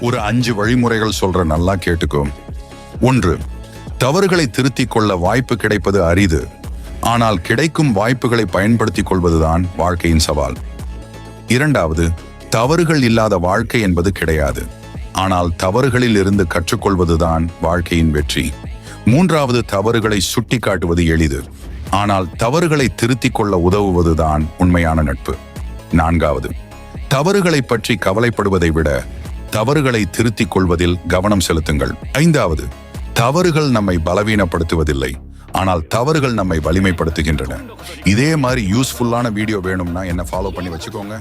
ஒரு அஞ்சு வழிமுறைகள் சொல்ற நல்லா கேட்டுக்கோ. ஒன்று தவறுகளை திருத்திக் கொள்ள வாய்ப்பு கிடைப்பது அரிது. ஆனால் கிடைக்கும் வாய்ப்புகளை பயன்படுத்திக் கொள்வதுதான் வாழ்க்கையின் சவால். இரண்டாவது தவறுகள் இல்லாத வாழ்க்கை என்பது கிடையாது. ஆனால் தவறுகளில் இருந்து கற்றுக்கொள்வதுதான் வாழ்க்கையின் வெற்றி. மூன்றாவது தவறுகளை சுட்டி காட்டுவது எளிது. ஆனால் தவறுகளை திருத்திக் கொள்ள உதவுவதுதான் உண்மையான நட்பு. நான்காவது தவறுகளை பற்றி கவலைப்படுவதை விட தவறுகளை திருத்திக் கொள்வதில் கவனம் செலுத்துங்கள். ஐந்தாவது தவறுகள் நம்மை பலவீனப்படுத்துவதில்லை ஆனால் தவறுகள் நம்மை வலிமைப்படுத்துகின்றன. இதே மாதிரி யூஸ்ஃபுல்லான வீடியோ வேணும்னா என்ன ஃபாலோ பண்ணி வச்சுக்கோங்க.